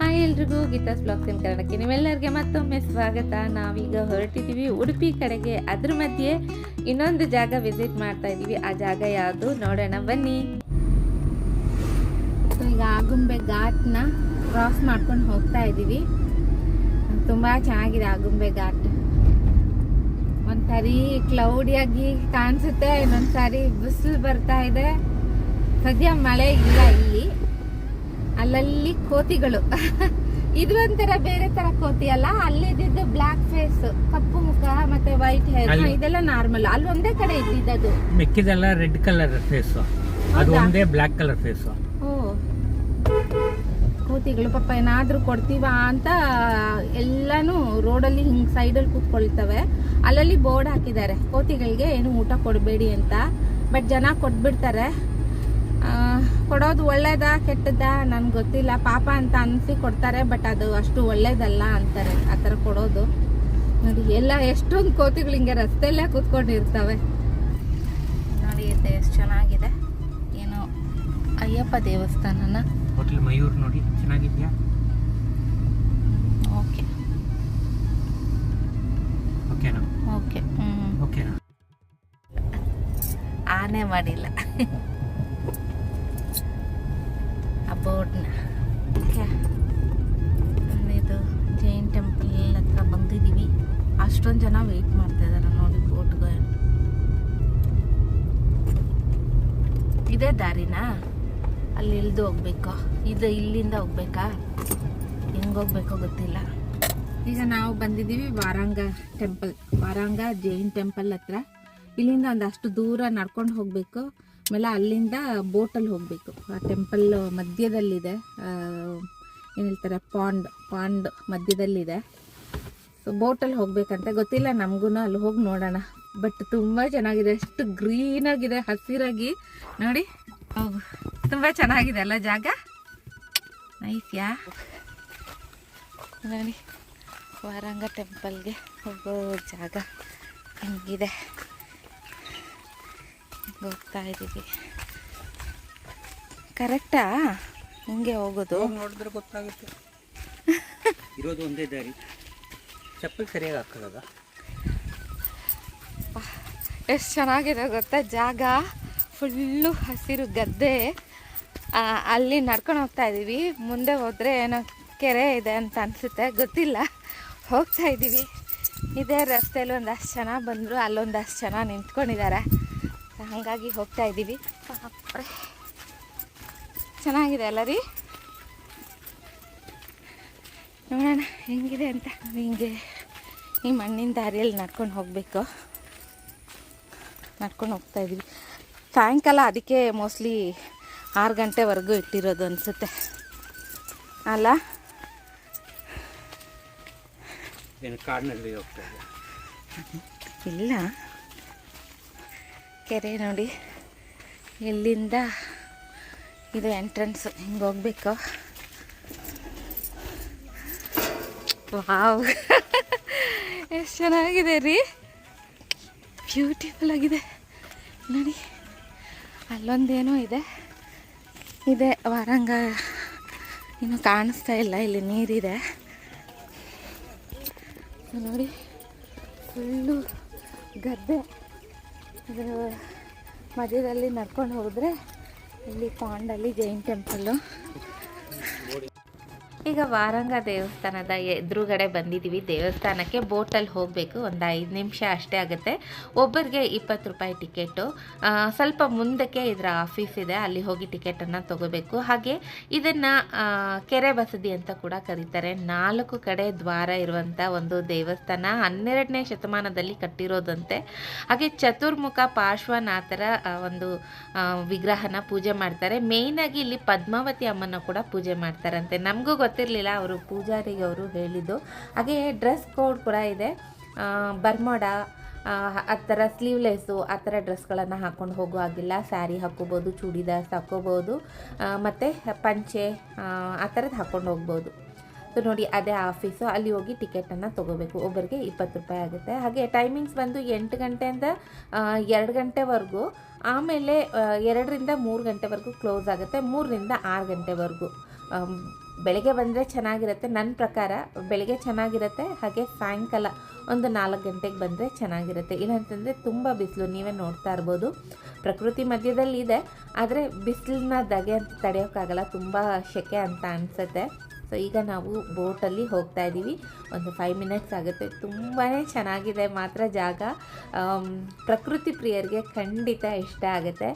Hi ಎಲ್ರಿಗೂ Geetha's blogs ಇನ್ ಕನ್ನಡಕ್ಕೆ ನೀವೆಲ್ಲರಿಗೆ ಮತ್ತೊಮ್ಮೆ ಸ್ವಾಗತ. ನಾವೀಗ ಹೊರಟಿದ್ದೀವಿ ಉಡುಪಿ ಕಡೆಗೆ. ಅದ್ರ ಮಧ್ಯೆ ಇನ್ನೊಂದು ಜಾಗ ವಿಸಿಟ್ ಮಾಡ್ತಾ ಇದ್ದೀವಿ. ಆ ಜಾಗ ಯಾವುದು? ನೋಡೋಣ, ಬನ್ನಿ. ಈಗ ಆಗುಂಬೆ ಘಾಟ್ನ ಕ್ರಾಸ್ ಮಾಡ್ಕೊಂಡು ಹೋಗ್ತಾ ಇದ್ದೀವಿ. ತುಂಬ ಚೆನ್ನಾಗಿದೆ ಆಗುಂಬೆ ಘಾಟ್. ಒಂದ್ಸರಿ ಕ್ಲೌಡಿಯಾಗಿ ಕಾಣಿಸುತ್ತೆ, ಇನ್ನೊಂದ್ಸಾರಿ ಬಿಸಿಲು ಬರ್ತಾ ಇದೆ. ಸದ್ಯ ಮಳೆ ಇಲ್ಲ ಇಲ್ಲಿ. ಅಲ್ಲಲ್ಲಿ ಕೋತಿಗಳು. ಇದು ಒಂಥರ ಬೇರೆ ತರ ಕೋತಿ ಅಲ್ಲ ಅಲ್ಲಿದ್ದು ಬ್ಲಾಕ್ ಫೇಸ್ ಕಪ್ಪು ಮುಖ ಮತ್ತೆ ವೈಟ್ ಹೇರ್ ಇದೆಲ್ಲ ನಾರ್ಮಲ್ ಅಲ್ಲಿ ಒಂದೇ ಕಡೆ ಇದ್ದಿದ್ದು ಮಿಕ್ಕಿದೆಲ್ಲ ರೆಡ್ ಕಲರ್ ಫೇಸ್ ಅದು ಒಂದೇ ಬ್ಲಾಕ್ ಕಲರ್ ಫೇಸ್ ಕೋತಿಗಳು ಪಾಪ ಏನಾದ್ರೂ ಕೊಡ್ತೀವ ಅಂತ ಎಲ್ಲಾನು ರೋಡಲ್ಲಿ ಹಿಂಗ್ ಸೈಡಲ್ಲಿ ಕೂತ್ಕೊಳ್ತವೆ. ಅಲ್ಲಲ್ಲಿ ಬೋರ್ಡ್ ಹಾಕಿದ್ದಾರೆ. ಕೋತಿಗಳಿಗೆ ಏನು ಊಟ ಕೊಡಬೇಡಿ ಅಂತ. ಬಟ್ ಜನ ಕೊಟ್ಬಿಡ್ತಾರೆ. ಕೊಡೋದು ಒಳ್ಳೇದಾ ಕೆಟ್ಟದ್ದಾ ನನ್ಗೆ ಗೊತ್ತಿಲ್ಲ. ಪಾಪ ಅಂತ ಅನ್ಸಿ ಕೊಡ್ತಾರೆ ಬಟ್ ಅದು ಅಷ್ಟು ಒಳ್ಳೇದಲ್ಲ ಅಂತಾರೆ ಆ ಥರ ಕೊಡೋದು. ನೋಡಿ ಎಲ್ಲ ಎಷ್ಟೊಂದು ಕೋತಿಗಳು ಹಿಂಗೆ ರಸ್ತೆಯಲ್ಲೇ ಕೂತ್ಕೊಂಡಿರ್ತವೆ. ನೋಡಿ ಇದೆ ಎಷ್ಟು ಚೆನ್ನಾಗಿದೆ. ಏನೋ ಅಯ್ಯಪ್ಪ ದೇವಸ್ಥಾನನ. ಹೋಟೆಲ್ ಮಯೂರ್ ನೋಡಿ ಚೆನ್ನಾಗಿದೆಯಾ? ಓಕೆ. ಓಕೆನಾ? ಓಕೆ ಹ್ಞೂ ಓಕೆನಾ? ಆನೆ ಮಾಡಿಲ್ಲ. ಬೋರ್ಡ್ನ ಇದು ಜೈನ್ ಟೆಂಪಲ್ ಹತ್ರ ಬಂದಿದ್ದೀವಿ ಅಷ್ಟೊಂದು ಜನ ವೆಯ್ಟ್ ಮಾಡ್ತಾ ಇದ್ದಾರೆ ನೋಡಿ ಬೋಟ್ಗೆ ಇದೇ ದಾರಿನಾ? ಅಲ್ಲಿ ಇಳಿದು ಹೋಗ್ಬೇಕು. ಇದು ಇಲ್ಲಿಂದ ಹೋಗ್ಬೇಕಾ? ಹೆಂಗೋಗ್ಬೇಕೋ ಗೊತ್ತಿಲ್ಲ. ಈಗ ನಾವು ಬಂದಿದ್ದೀವಿ ವಾರಾಂಗ ಟೆಂಪಲ್. ವಾರಾಂಗ ಜೈನ್ ಟೆಂಪಲ್ ಹತ್ರ. ಇಲ್ಲಿಂದ ಒಂದಷ್ಟು ದೂರ ನಡ್ಕೊಂಡು ಹೋಗಬೇಕು. ಆಮೇಲೆ ಅಲ್ಲಿಂದ ಬೋಟಲ್ಲಿ ಹೋಗಬೇಕು. ಆ ಟೆಂಪಲ್ ಮಧ್ಯದಲ್ಲಿದೆ. ಏನು ಹೇಳ್ತಾರೆ ಪಾಂಡ್ ಪಾಂಡ್ ಮಧ್ಯದಲ್ಲಿದೆ. ಸೊ ಬೋಟಲ್ಲಿ ಹೋಗಬೇಕಂತ. ಗೊತ್ತಿಲ್ಲ ನಮಗೂ ಅಲ್ಲಿ ಹೋಗಿ ನೋಡೋಣ. ಬಟ್ ತುಂಬ ಚೆನ್ನಾಗಿದೆ. ಎಷ್ಟು ಗ್ರೀನ್ ಆಗಿದೆ, ಹಸಿರಾಗಿ. ನೋಡಿ ತುಂಬ ಚೆನ್ನಾಗಿದೆ ಅಲ್ಲ ಜಾಗ? ನೈಸ್ಯಾ ನೋಡಿ, ವಾರಂಗ ಟೆಂಪಲ್ಗೆ ಹೋಗೋ ಜಾಗ ಹೆಂಗಿದೆ. ಹಿಂಗ್ ಹೋಗ್ತಾ ಇದ್ದೀವಿ. ಕರೆಕ್ಟಾ? ಹಿಂಗೆ ಹೋಗೋದು? ನೋಡಿದ್ರೆ ಗೊತ್ತಾಗುತ್ತೆ. ಇರೋದು ಒಂದೇ ದಾರಿ. ಚಪ್ಪಲ್ ಸರಿಯಾಗಿ ಹಾಕೋದ ಎಷ್ಟು ಚೆನ್ನಾಗಿದೆ ಗೊತ್ತಾ? ಜಾಗ ಫುಲ್ಲು ಹಸಿರು ಗದ್ದೆ. ಅಲ್ಲಿ ನಡ್ಕೊಂಡು ಹೋಗ್ತಾ ಇದ್ದೀವಿ. ಮುಂದೆ ಹೋದರೆ ಏನೋ ಕೆರೆ ಇದೆ ಅಂತ ಅನಿಸುತ್ತೆ. ಗೊತ್ತಿಲ್ಲ. ಹೋಗ್ತಾ ಇದ್ದೀವಿ. ಇದೇ ರಸ್ತೆಯಲ್ಲಿ ಒಂದಷ್ಟು ಜನ ಬಂದರು. ಅಲ್ಲೊಂದಷ್ಟು ಜನ ನಿಂತ್ಕೊಂಡಿದ್ದಾರೆ. ಹಾಗಾಗಿ ಹೋಗ್ತಾ ಇದ್ದೀವಿ. ಚೆನ್ನಾಗಿದೆ ಅಲ್ಲ ರೀ? ನೋಡೋಣ ಹೆಂಗಿದೆ ಅಂತ. ಹಿಂಗೆ ಈ ಮಣ್ಣಿನ ದಾರಿಯಲ್ಲಿ ನಡ್ಕೊಂಡು ಹೋಗಬೇಕು. ನಡ್ಕೊಂಡು ಹೋಗ್ತಾ ಇದ್ವಿ ಸಾಯಂಕಾಲ ಅದಕ್ಕೆ ಮೋಸ್ಟ್ಲಿ ಆರು ಗಂಟೆವರೆಗೂ ಇಟ್ಟಿರೋದು ಅನಿಸುತ್ತೆ. ಅಲ್ಲ? ಕಾಡಿನಲ್ಲಿ ಹೋಗ್ತಾ ಇಲ್ಲ. ಕೆರೆ ನೋಡಿ. ಇಲ್ಲಿಂದ ಇದು ಎಂಟ್ರೆನ್ಸ್ ಹಿಂಗೆ ಹೋಗ್ಬೇಕು. ವಾವ್. ಎಷ್ಟು ಚೆನ್ನಾಗಿದೆ ರೀ. ಬ್ಯೂಟಿಫುಲ್ ಆಗಿದೆ. ನೋಡಿ, ಅಲ್ಲೊಂದೇನೋ ಇದೆ. ಇದೆ, ವಾರಂಗ. ಇನ್ನು ಕಾಣಿಸ್ತಾ ಇಲ್ಲ, ಇಲ್ಲಿ ನೀರಿದೆ. ನೋಡಿ ಫುಲ್ಲು ಗದ್ದೆ. ಅದರ ಮಧ್ಯದಲ್ಲಿ ನಡ್ಕೊಂಡು ಹೋದರೆ ಇಲ್ಲಿ ಪಾಂಡಲ್ಲಿ ಜೈನ್ ಟೆಂಪಲ್ಲು ಈಗ ವಾರಂಗ ದೇವಸ್ಥಾನದ ಎದುರುಗಡೆ ಬಂದಿದ್ದೀವಿ. ದೇವಸ್ಥಾನಕ್ಕೆ ಬೋಟಲ್ಲಿ ಹೋಗಬೇಕು. ಒಂದು ಐದು ನಿಮಿಷ ಅಷ್ಟೇ ಆಗುತ್ತೆ. ಒಬ್ಬರಿಗೆ ಇಪ್ಪತ್ತು ರೂಪಾಯಿ ಟಿಕೆಟು. ಸ್ವಲ್ಪ ಮುಂದಕ್ಕೆ ಇದರ ಆಫೀಸ್ ಇದೆ. ಅಲ್ಲಿ ಹೋಗಿ ಟಿಕೆಟನ್ನು ತಗೋಬೇಕು. ಹಾಗೆ ಇದನ್ನು ಕೆರೆ ಬಸದಿ ಅಂತ ಕೂಡ ಕರೀತಾರೆ. ನಾಲ್ಕು ಕಡೆ ದ್ವಾರ ಇರುವಂಥ ಒಂದು ದೇವಸ್ಥಾನ. ಹನ್ನೆರಡನೇ ಶತಮಾನದಲ್ಲಿ ಕಟ್ಟಿರೋದಂತೆ. ಹಾಗೆ ಚತುರ್ಮುಖ ಪಾರ್ಶ್ವನಾಥರ ಒಂದು ವಿಗ್ರಹನ ಪೂಜೆ ಮಾಡ್ತಾರೆ. ಮೇಯ್ನಾಗಿ ಇಲ್ಲಿ ಪದ್ಮಾವತಿ ಅಮ್ಮನ ಕೂಡ ಪೂಜೆ ಮಾಡ್ತಾರಂತೆ. ನಮಗೂ ಗೊತ್ತಿರಲಿಲ್ಲ ಅವರು ಪೂಜಾರಿಗೆ ಅವರು ಹೇಳಿದ್ದು. ಹಾಗೆ ಡ್ರೆಸ್ ಕೋಡ್ ಕೂಡ ಇದೆ. ಬರ್ಮೋಡ ಆ, ಥರ ಸ್ಲೀವ್ಲೆಸ್ಸು ಆ ಥರ ಡ್ರೆಸ್ಗಳನ್ನು ಹಾಕ್ಕೊಂಡು ಹೋಗೋ ಹಾಗಿಲ್ಲ. ಸ್ಯಾರಿ ಹಾಕ್ಕೋಬೋದು ಚೂಡಿದಾರ್ಸ್ ಹಾಕ್ಕೋಬೋದು ಮತ್ತು ಪಂಚೆ ಆ, ಥರದ್ದು ಹಾಕ್ಕೊಂಡು ಹೋಗ್ಬೋದು. ಸೊ ನೋಡಿ ಅದೇ ಆಫೀಸು ಅಲ್ಲಿ ಹೋಗಿ ಟಿಕೆಟನ್ನು ತೊಗೋಬೇಕು. ಒಬ್ಬರಿಗೆ ಇಪ್ಪತ್ತು ರೂಪಾಯಿ ಆಗುತ್ತೆ. ಹಾಗೆ ಟೈಮಿಂಗ್ಸ್ ಬಂದು ಎಂಟು ಗಂಟೆಯಿಂದ ಎರಡು ಗಂಟೆವರೆಗೂ ಆಮೇಲೆ ಎರಡರಿಂದ ಮೂರು ಗಂಟೆವರೆಗೂ ಕ್ಲೋಸ್ ಆಗುತ್ತೆ. ಮೂರರಿಂದ ಆರು ಗಂಟೆವರೆಗೂ ಬೆಳಗ್ಗೆ ಬಂದರೆ ಚೆನ್ನಾಗಿರುತ್ತೆ. ನನ್ನ ಪ್ರಕಾರ ಬೆಳಗ್ಗೆ ಚೆನ್ನಾಗಿರುತ್ತೆ, ಹಾಗೆ ಸಾಯಂಕಾಲ ಒಂದು ನಾಲ್ಕು ಗಂಟೆಗೆ ಬಂದರೆ ಚೆನ್ನಾಗಿರುತ್ತೆ. ಇಲ್ಲಂತಂದರೆ ತುಂಬ ಬಿಸಿಲು, ನೀವೇ ನೋಡ್ತಾ ಇರ್ಬೋದು. ಪ್ರಕೃತಿ ಮಧ್ಯದಲ್ಲಿ ಇದೆ, ಆದರೆ ಬಿಸಿಲನ್ನ ದಗೆ ಅಂತ ತಡೆಯೋಕ್ಕಾಗಲ್ಲ, ತುಂಬ ಶೆಕೆ ಅಂತ ಅನಿಸುತ್ತೆ. ಸೊ ಈಗ ನಾವು ಬೋಟಲ್ಲಿ ಹೋಗ್ತಾ ಇದ್ದೀವಿ ಒಂದು ಫೈವ್ ಮಿನಿಟ್ಸ್ ಆಗುತ್ತೆ. ತುಂಬಾ ಚೆನ್ನಾಗಿದೆ ಮಾತ್ರ ಜಾಗ. ಪ್ರಕೃತಿ ಪ್ರಿಯರಿಗೆ ಖಂಡಿತ ಇಷ್ಟ ಆಗುತ್ತೆ.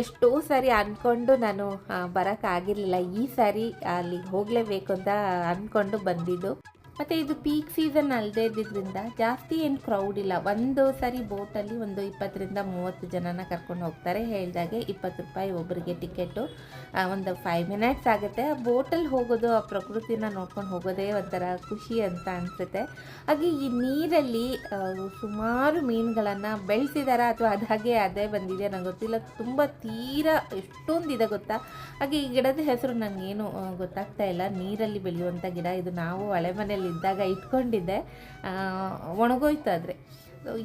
ಎಷ್ಟೋ ಸಾರಿ ಅಂದ್ಕೊಂಡು ನಾನು ಬರೋಕ್ಕಾಗಿರಲಿಲ್ಲ. ಈ ಸಾರಿ ಅಲ್ಲಿಗೆ ಹೋಗಲೇಬೇಕು ಅಂತ ಅಂದ್ಕೊಂಡು ಬಂದಿದ್ದು. ಮತ್ತು ಇದು ಪೀಕ್ ಸೀಸನ್ ಅಲ್ಲದೆ ಇದ್ದಿದ್ದರಿಂದ ಜಾಸ್ತಿ ಏನು ಕ್ರೌಡ್ ಇಲ್ಲ. ಒಂದು ಸರಿ ಬೋಟಲ್ಲಿ ಒಂದು ಇಪ್ಪತ್ತರಿಂದ ಮೂವತ್ತು ಜನನ ಕರ್ಕೊಂಡು ಹೋಗ್ತಾರೆ. ಹೇಳಿದಾಗೆ ಇಪ್ಪತ್ತು ರೂಪಾಯಿ ಒಬ್ಬರಿಗೆ ಟಿಕೆಟು ಒಂದು ಫೈವ್ ಮಿನಿಟ್ಸ್ ಆಗುತ್ತೆ. ಆ ಬೋಟಲ್ಲಿ ಹೋಗೋದು, ಆ ಪ್ರಕೃತಿನ ನೋಡ್ಕೊಂಡು ಹೋಗೋದೇ ಒಂಥರ ಖುಷಿ ಅಂತ ಅನಿಸುತ್ತೆ. ಹಾಗೆ ಈ ನೀರಲ್ಲಿ ಸುಮಾರು ಮೀನುಗಳನ್ನು ಬೆಳೆಸಿದಾರ ಅಥವಾ ಅದಾಗೆ ಅದೇ ಬಂದಿದೆ ನಂಗೆ ಗೊತ್ತಿಲ್ಲ. ತುಂಬ ತೀರಾ ಎಷ್ಟೊಂದಿದೆ ಗೊತ್ತಾ? ಹಾಗೆ ಈ ಗಿಡದ ಹೆಸರು ನನಗೇನು ಗೊತ್ತಾಗ್ತಾ ಇಲ್ಲ. ನೀರಲ್ಲಿ ಬೆಳೆಯುವಂಥ ಗಿಡ ಇದು. ನಾವು ಹಳೆ ಮನೇಲಿ ಇದ್ದಾಗ ಇಟ್ಕೊಂಡಿದ್ದೆ ಒಣಗೋಯ್ತು ಆದರೆ.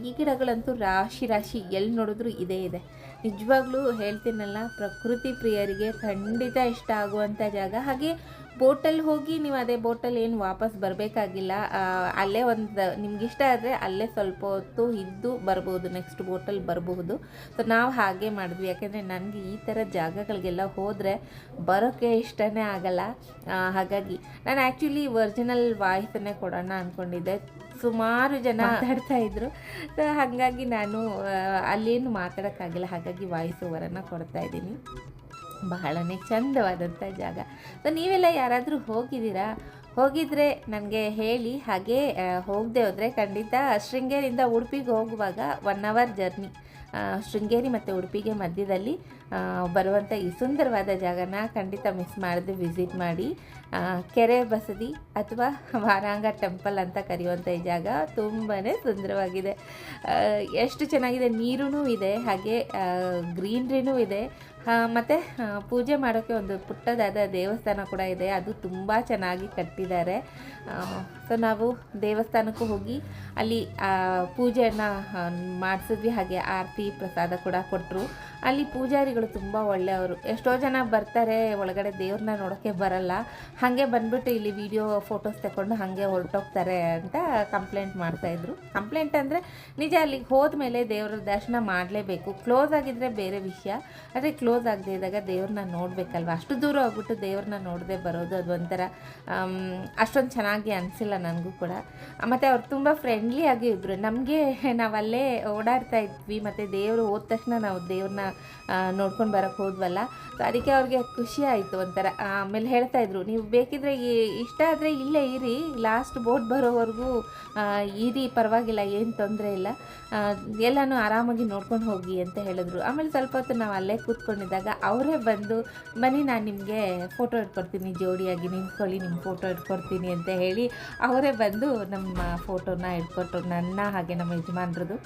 ಈ ಗಿಡಗಳಂತೂ ರಾಶಿ ರಾಶಿ ಎಲ್ಲಿ ನೋಡಿದ್ರು ಇದೇ ಇದೆ. ನಿಜವಾಗ್ಲೂ ಹೇಳ್ತೀನಲ್ಲ, ಪ್ರಕೃತಿ ಪ್ರಿಯರಿಗೆ ಖಂಡಿತ ಇಷ್ಟ ಆಗುವಂಥ ಜಾಗ. ಹಾಗೆ ಬೋಟಲ್ಲಿ ಹೋಗಿ ನೀವು ಅದೇ ಬೋಟಲ್ಲಿ ಏನು ವಾಪಸ್ ಬರಬೇಕಾಗಿಲ್ಲ. ಅಲ್ಲೇ ಒಂದು ನಿಮ್ಗೆ ಇಷ್ಟ ಆದರೆ ಅಲ್ಲೇ ಸ್ವಲ್ಪ ಹೊತ್ತು ಇದ್ದು ಬರ್ಬೋದು ನೆಕ್ಸ್ಟ್ ಬೋಟಲ್ಲಿ ಬರಬಹುದು ಸೊ ನಾವು ಹಾಗೆ ಮಾಡಿದ್ವಿ. ಯಾಕೆಂದರೆ ನನಗೆ ಈ ಥರ ಜಾಗಗಳಿಗೆಲ್ಲ ಹೋದರೆ ಬರೋಕ್ಕೆ ಇಷ್ಟನೇ ಆಗಲ್ಲ. ಹಾಗಾಗಿ ನಾನು ಆ್ಯಕ್ಚುಲಿ ಒರಿಜಿನಲ್ ವಾಯ್ಸನ್ನೇ ಕೊಡೋಣ ಅಂದ್ಕೊಂಡಿದ್ದೆ ಸುಮಾರು ಜನ ಮಾತಾಡ್ತಾ ಇದ್ರು. ಸೊ ಹಾಗಾಗಿ ನಾನು ಅಲ್ಲೇನು ಮಾತಾಡೋಕ್ಕಾಗಿಲ್ಲ. ಹಾಗಾಗಿ ವಾಯ್ಸ್ ಓವರನ್ನು ಕೊಡ್ತಾ ಇದ್ದೀನಿ. ಬಹಳನೇ ಚಂದವಾದಂಥ ಜಾಗ. ಸೊ ನೀವೆಲ್ಲ ಯಾರಾದರೂ ಹೋಗಿದ್ದೀರಾ? ಹೋಗಿದ್ರೆ ನನಗೆ ಹೇಳಿ, ಹಾಗೆ ಹೋಗದೆ ಹೋದರೆ ಖಂಡಿತ ಶೃಂಗೇರಿಯಿಂದ ಉಡುಪಿಗೆ ಹೋಗುವಾಗ ಒನ್ ಅವರ್ ಜರ್ನಿ ಶೃಂಗೇರಿ ಮತ್ತು ಉಡುಪಿಗೆ ಮಧ್ಯದಲ್ಲಿ ಬರುವಂಥ ಈ ಸುಂದರವಾದ ಜಾಗನ ಖಂಡಿತ ಮಿಸ್ ಮಾಡದೆ ವಿಸಿಟ್ ಮಾಡಿ ಕೆರೆ ಬಸದಿ ಅಥವಾ ವಾರಾಂಗ ಟೆಂಪಲ್ ಅಂತ ಕರೆಯುವಂಥ ಈ ಜಾಗ ತುಂಬಾ ಸುಂದರವಾಗಿದೆ. ಎಷ್ಟು ಚೆನ್ನಾಗಿದೆ ನೀರೂ ಇದೆ, ಹಾಗೆ ಗ್ರೀನ್ರಿನೂ ಇದೆ. ಮತ್ತು ಪೂಜೆ ಮಾಡೋಕ್ಕೆ ಒಂದು ಪುಟ್ಟದಾದ ದೇವಸ್ಥಾನ ಕೂಡ ಇದೆ. ಅದು ತುಂಬ ಚೆನ್ನಾಗಿ ಕಟ್ಟಿದ್ದಾರೆ. ಸೊ ನಾವು ದೇವಸ್ಥಾನಕ್ಕೂ ಹೋಗಿ ಅಲ್ಲಿ ಪೂಜೆಯನ್ನು ಮಾಡಿಸಿದ್ವಿ. ಹಾಗೆ ಆರತಿ ಪ್ರಸಾದ ಕೂಡ ಕೊಟ್ಟರು ಅಲ್ಲಿ ಪೂಜಾರಿಗಳು ತುಂಬ ಒಳ್ಳೆಯವರು. ಎಷ್ಟೋ ಜನ ಬರ್ತಾರೆ, ಒಳಗಡೆ ದೇವ್ರನ್ನ ನೋಡೋಕ್ಕೆ ಬರಲ್ಲ. ಹಾಗೆ ಬಂದ್ಬಿಟ್ಟು ಇಲ್ಲಿ ವಿಡಿಯೋ ಫೋಟೋಸ್ ತಗೊಂಡು ಹಾಗೆ ಹೊರಟೋಗ್ತಾರೆ ಅಂತ ಕಂಪ್ಲೇಂಟ್ ಮಾಡ್ತಾಯಿದ್ರು ಕಂಪ್ಲೇಂಟ್ ಅಂದರೆ ನಿಜ, ಅಲ್ಲಿಗೆ ಹೋದ್ಮೇಲೆ ದೇವರ ದರ್ಶನ ಮಾಡಲೇಬೇಕು. ಕ್ಲೋಸ್ ಆಗಿದ್ದರೆ ಬೇರೆ ವಿಷಯ. ಆದರೆ ಕ್ಲೋಸ್ ಆಗದೆ ಇದ್ದಾಗ ದೇವ್ರನ್ನ ನೋಡಬೇಕಲ್ವ? ಅಷ್ಟು ದೂರ ಹೋಗ್ಬಿಟ್ಟು ದೇವ್ರನ್ನ ನೋಡದೆ ಬರೋದು ಅದು ಒಂಥರ ಅಷ್ಟೊಂದು ಚೆನ್ನಾಗಿ ಅನಿಸಿಲ್ಲ ನನಗೂ ಕೂಡ. ಮತ್ತು ಅವ್ರು ತುಂಬ ಫ್ರೆಂಡ್ಲಿ ಆಗಿ ಇದ್ದರು ನಮಗೆ ನಾವಲ್ಲೇ ಓಡಾಡ್ತಾ ಇದ್ವಿ, ಮತ್ತು ದೇವರು ಹೋದ ತಕ್ಷಣ ನಾವು ದೇವ್ರನ್ನ ನೋಡ್ಕೊಂಡು ಬರೋಕ್ಕೆ ಹೋದ್ವಲ್ಲ. ಸೊ ಅದಕ್ಕೆ ಅವ್ರಿಗೆ ಖುಷಿ ಆಯಿತು ಒಂಥರ. ಆಮೇಲೆ ಹೇಳ್ತಾಯಿದ್ರು ನೀವು ಬೇಕಿದ್ರೆ ಇಷ್ಟ ಆದರೆ ಇಲ್ಲೇ ಇರಿ. ಲಾಸ್ಟ್ ಬೋಟ್ ಬರೋವರೆಗೂ ಇರಿ, ಪರವಾಗಿಲ್ಲ, ಏನು ತೊಂದರೆ ಇಲ್ಲ. ಎಲ್ಲನೂ ಆರಾಮಾಗಿ ನೋಡ್ಕೊಂಡು ಹೋಗಿ, ಅಂತ ಹೇಳಿದ್ರು. ಆಮೇಲೆ ಸ್ವಲ್ಪ ಹೊತ್ತು ನಾವು ಅಲ್ಲೇ ಕೂತ್ಕೊಂಡಿದ್ದಾಗ ಅವರೇ ಬಂದು, ಬನ್ನಿ, ನಾನು ನಿಮಗೆ ಫೋಟೋ ಇಟ್ಕೊಡ್ತೀನಿ, ಜೋಡಿಯಾಗಿ ನಿಂತ್ಕೊಳ್ಳಿ ನಿಮ್ಮ ಫೋಟೋ ಇಟ್ಕೊಡ್ತೀನಿ, ಅಂತ ಹೇಳಿ ಅವರೇ ಬಂದು ನಮ್ಮ ಫೋಟೋನ ಇಟ್ಕೊಟ್ರು ನನ್ನ ಹಾಗೆ ನಮ್ಮ ಯಜಮಾನ್ರದ್ದು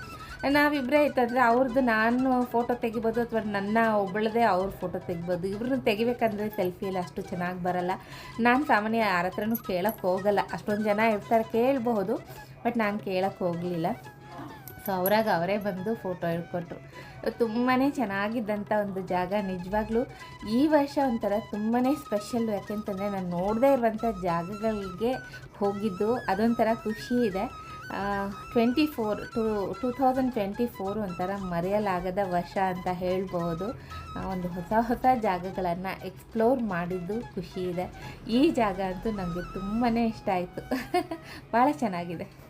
ನಾವಿಬ್ಬರೇ ಇತ್ತಂದರೆ ಅವ್ರದ್ದು ನಾನು ಫೋಟೋ ತೆಗಿಬೋದು ಅಥವಾ ನನ್ನ ಒಬ್ಬಳದೇ ಅವ್ರ ಫೋಟೋ ತೆಗಿಬೋದು. ಇವ್ರನ್ನ ತೆಗಿಬೇಕಂದ್ರೆ ಸೆಲ್ಫಿಯಲ್ಲಿ ಅಷ್ಟು ಚೆನ್ನಾಗಿ ಬರಲ್ಲ. ನಾನು ಸಾಮಾನ್ಯ ಯಾರ ಹತ್ರನೂ ಕೇಳೋಕ್ಕೆ ಹೋಗಲ್ಲ. ಅಷ್ಟೊಂದು ಜನ ಇರ್ತಾರೆ, ಕೇಳಬಹುದು ಬಟ್ ನಾನು ಕೇಳೋಕ್ಕೆ ಹೋಗಲಿಲ್ಲ. ಸೊ ಅವರಾಗ ಅವರೇ ಬಂದು ಫೋಟೋ ಹಿಡ್ಕೊಟ್ರು. ತುಂಬಾ ಚೆನ್ನಾಗಿದ್ದಂಥ ಒಂದು ಜಾಗ ನಿಜವಾಗ್ಲೂ. ಈ ವರ್ಷ ಒಂಥರ ತುಂಬಾ ಸ್ಪೆಷಲ್ಲು ಯಾಕೆಂತಂದರೆ ನಾನು ನೋಡದೇ ಇರುವಂಥ ಜಾಗಗಳಿಗೆ ಹೋಗಿದ್ದು, ಅದೊಂಥರ ಖುಷಿ ಇದೆ. Twenty four to two thousand twenty four ಒಂಥರ ಮರೆಯಲಾಗದ ವರ್ಷ ಅಂತ ಹೇಳ್ಬೋದು. ಒಂದು ಹೊಸ ಹೊಸ ಜಾಗಗಳನ್ನು ಎಕ್ಸ್ಪ್ಲೋರ್ ಮಾಡಿದ್ದು ಖುಷಿ ಇದೆ. ಈ ಜಾಗ ಅಂತೂ ನನಗೆ ತುಂಬಾ ಇಷ್ಟ ಆಯಿತು. ಭಾಳ ಚೆನ್ನಾಗಿದೆ.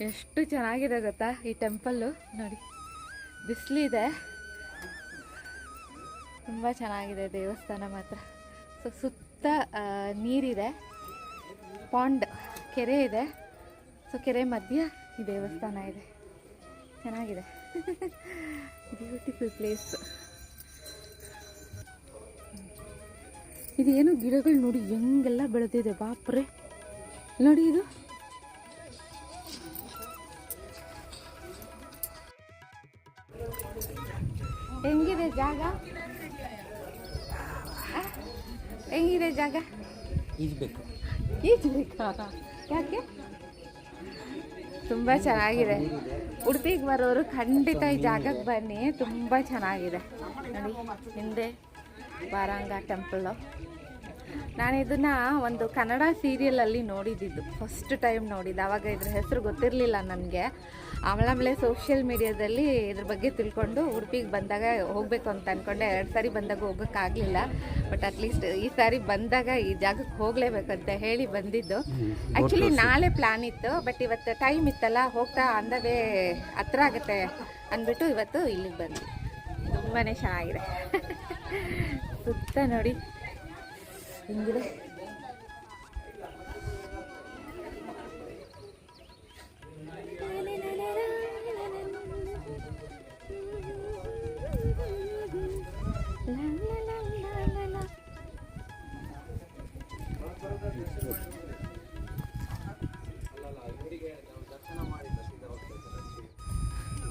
ಎಷ್ಟು ಚೆನ್ನಾಗಿದೆ ಗೊತ್ತಾ ಈ ಟೆಂಪಲ್ಲು? ನೋಡಿ ಬಿಸಿಲಿದೆ ತುಂಬ ಚೆನ್ನಾಗಿದೆ ದೇವಸ್ಥಾನ ಮಾತ್ರ. ಸೊ, ಸುತ್ತ ನೀರಿದೆ. ಪಾಂಡ್, ಕೆರೆ ಇದೆ. ಸೊ ಕೆರೆ ಮಧ್ಯ ಈ ದೇವಸ್ಥಾನ ಇದೆ. ಚೆನ್ನಾಗಿದೆ. ಬ್ಯೂಟಿಫುಲ್ ಪ್ಲೇಸ್ ಇದೇನು ಗಿಡಗಳು ನೋಡಿ ಹೆಂಗೆಲ್ಲ ಬೆಳೆದಿದೆ ಬಾಪ್ರೆ. ನೋಡಿ ಇದು. ಹೆಂಗಿದೆ ಜಾಗ? ಹೆಂಗಿದೆ ಜಾಗ? ಈಜ್ಬೇಕು ಈಜ್ಬೇಕಾ ಯಾಕೆ? ತುಂಬ ಚೆನ್ನಾಗಿದೆ. ಉಡುಪಿಗೆ ಬರೋರು ಖಂಡಿತ ಈ ಜಾಗಕ್ಕೆ ಬನ್ನಿ, ತುಂಬ ಚೆನ್ನಾಗಿದೆ. ನೋಡಿ, ಹಿಂದೆ ಬಾರಾಂಗ ಟೆಂಪಲ್ಲು ನಾನು ಇದನ್ನು ಒಂದು ಕನ್ನಡ ಸೀರಿಯಲಲ್ಲಿ ನೋಡಿದ್ದಿದ್ದು ಫಸ್ಟ್ ಟೈಮ್ ನೋಡಿದ್ದು. ಆವಾಗ ಇದ್ರ ಹೆಸರು ಗೊತ್ತಿರಲಿಲ್ಲ ನನಗೆ. ಆಮೇಲೆ ಆಮೇಲೆ ಸೋಷಿಯಲ್ ಮೀಡಿಯಾದಲ್ಲಿ ಇದ್ರ ಬಗ್ಗೆ ತಿಳ್ಕೊಂಡು ಉಡುಪಿಗೆ ಬಂದಾಗ ಹೋಗಬೇಕು ಅಂತ ಅಂದ್ಕೊಂಡೆ ಎರಡು ಸಾರಿ ಬಂದಾಗ ಹೋಗೋಕ್ಕಾಗಲಿಲ್ಲ ಬಟ್ ಅಟ್ಲೀಸ್ಟ್ ಈ ಸಾರಿ ಬಂದಾಗ ಈ ಜಾಗಕ್ಕೆ ಹೋಗಲೇಬೇಕಂತ ಹೇಳಿ ಬಂದಿದ್ದು. ಆ್ಯಕ್ಚುಲಿ ನಾಳೆ ಪ್ಲ್ಯಾನ್ ಇತ್ತು. ಬಟ್ ಇವತ್ತು ಟೈಮ್ ಇತ್ತಲ್ಲ ಹೋಗ್ತಾ ಅಂದವೇ ಹತ್ರ ಆಗುತ್ತೆ ಅಂದ್ಬಿಟ್ಟು ಇವತ್ತು ಇಲ್ಲಿಗೆ ಬಂದು ತುಂಬಾ ಚೆನ್ನಾಗಿದೆ. ಸುತ್ತ ನೋಡಿ. ಹಿಂಗಿದೆ?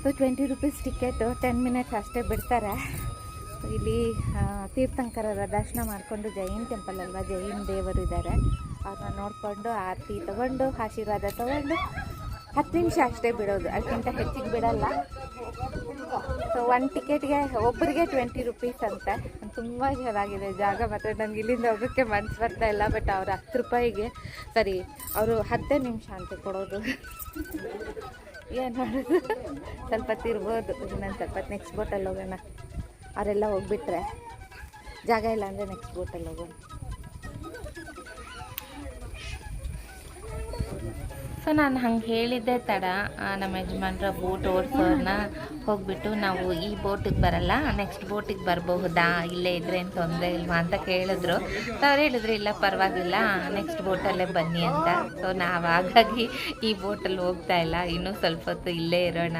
So twenty rupees ticket ten minutes ಅಷ್ಟೇ ಬಿಡ್ತಾರೆ. ಇಲ್ಲಿ ತೀರ್ಥಂಕರರ ದರ್ಶನ ಮಾಡಿಕೊಂಡು ಜೈನ್ ಟೆಂಪಲ್ ಅಲ್ವಾ, ಜೈನ್ ದೇವರು ಇದ್ದಾರೆ ಅವ್ರನ್ನ ನೋಡಿಕೊಂಡು ಆರತಿ ತೊಗೊಂಡು, ಆಶೀರ್ವಾದ ತೊಗೊಂಡು, ಹತ್ತು ನಿಮಿಷ ಅಷ್ಟೇ ಬಿಡೋದು. ಅದಕ್ಕಿಂತ ಹೆಚ್ಚಿಗೆ ಬಿಡೋಲ್ಲ. ಸೊ ಒನ್ ಟಿಕೆಟ್ಗೆ ಒಬ್ಬರಿಗೆ ಟ್ವೆಂಟಿ ರುಪೀಸ್ ಅಂತ. ತುಂಬ ಚೆನ್ನಾಗಿದೆ ಜಾಗ. ಮತ್ತು ನನಗೆ ಇಲ್ಲಿಂದ ಹೋಗೋಕ್ಕೆ ಮನ್ಸು ಬರ್ತಾ ಇಲ್ಲ ಬಟ್ ಅವ್ರು ಹತ್ತು ರೂಪಾಯಿಗೆ, ಸರಿ, ಅವರು ಹತ್ತೇ ನಿಮಿಷ ಅಂತ ಕೊಡೋದು. ಏನು ಮಾಡೋದು? ಸ್ವಲ್ಪ ತಿರ್ಬೋದು ಇನ್ನೊಂದು ಸ್ವಲ್ಪ ನೆಕ್ಸ್ಟ್ ಬೋಟಲ್ಲಿ ಹೋಗೋಣ. ಅವರೆಲ್ಲ ಹೋಗ್ಬಿಟ್ರೆ. ಜಾಗ ಇಲ್ಲ ಅಂದರೆ ನೆಕ್ಸ್ಟ್ ಬೋಟಲ್ಲಿ ಹೋಗೋಣ. ಸೊ ನಾನು ಹಂಗೆ ಹೇಳಿದ್ದೆ ತಡ ನಮ್ಮ ಯಜಮಾನ್ರ ಬೋಟ್ ಓಡಿಸೋರ್ನ ಹೋಗ್ಬಿಟ್ಟು ನಾವು ಈ ಬೋಟಿಗೆ ಬರಲ್ಲ ನೆಕ್ಸ್ಟ್ ಬೋಟಿಗೆ ಬರಬಹುದಾ ಇಲ್ಲೇ ಇದ್ರೆ ಏನು ತೊಂದರೆ ಇಲ್ವಾ ಅಂತ ಕೇಳಿದ್ರು. ಸೊ ಅವ್ರು ಹೇಳಿದ್ರು ಇಲ್ಲ ಪರವಾಗಿಲ್ಲ ನೆಕ್ಸ್ಟ್ ಬೋಟಲ್ಲೇ ಬನ್ನಿ ಅಂತ. ಸೊ ನಾವು ಹಾಗಾಗಿ ಈ ಬೋಟಲ್ಲಿ ಹೋಗ್ತಾ ಇಲ್ಲ ಇನ್ನೂ ಸ್ವಲ್ಪ ಹೊತ್ತು ಇಲ್ಲೇ ಇರೋಣ.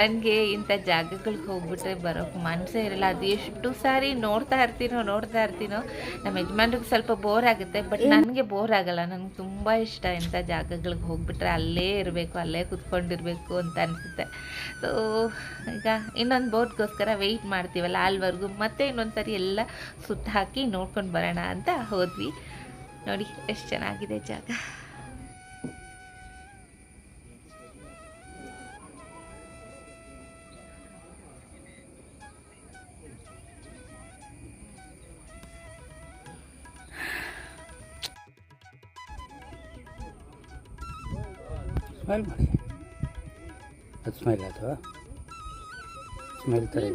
ನನಗೆ ಇಂಥ ಜಾಗಗಳಿಗೆ ಹೋಗ್ಬಿಟ್ರೆ ಬರೋಕ್ಕೆ ಮನಸ್ಸೇ ಇರಲ್ಲ. ಅದು ಎಷ್ಟು ಸಾರಿ ನೋಡ್ತಾ ಇರ್ತೀನೋ ನೋಡ್ತಾ ಇರ್ತೀನೋ ನಮ್ಮ ಯಜಮಾನ್ರಿಗೆ ಸ್ವಲ್ಪ ಬೋರ್ ಆಗುತ್ತೆ ಬಟ್ ನನಗೆ ಬೋರ್ ಆಗಲ್ಲ. ನನಗೆ ತುಂಬ ಇಷ್ಟ ಇಂಥ ಜಾಗಗಳಿಗೆ ಹೋಗ್ಬಿಟ್ರೆ ಅಲ್ಲೇ ಇರಬೇಕು, ಅಲ್ಲೇ ಕುತ್ಕೊಂಡಿರಬೇಕು ಅಂತ ಅನಿಸುತ್ತೆ. ಸೊ ಈಗ ಇನ್ನೊಂದು ಬೋಟ್ಗೋಸ್ಕರ ವೆಯ್ಟ್ ಮಾಡ್ತೀವಲ್ಲ ಅಲ್ಲಿವರೆಗೂ ಮತ್ತೆ ಇನ್ನೊಂದು ಸರಿ ಎಲ್ಲ ಸುತ್ತಾಕಿ ನೋಡ್ಕೊಂಡು ಬರೋಣ ಅಂತ ಹೋದ್ವಿ. ನೋಡಿ, ಎಷ್ಟು ಚೆನ್ನಾಗಿದೆ ಜಾಗ. ಸ್ಮೈಲ್ ಮಾಡಿ. ಅದು ಸ್ಮೈಲ್ ಸ್ಮೈಲ್ ಥರ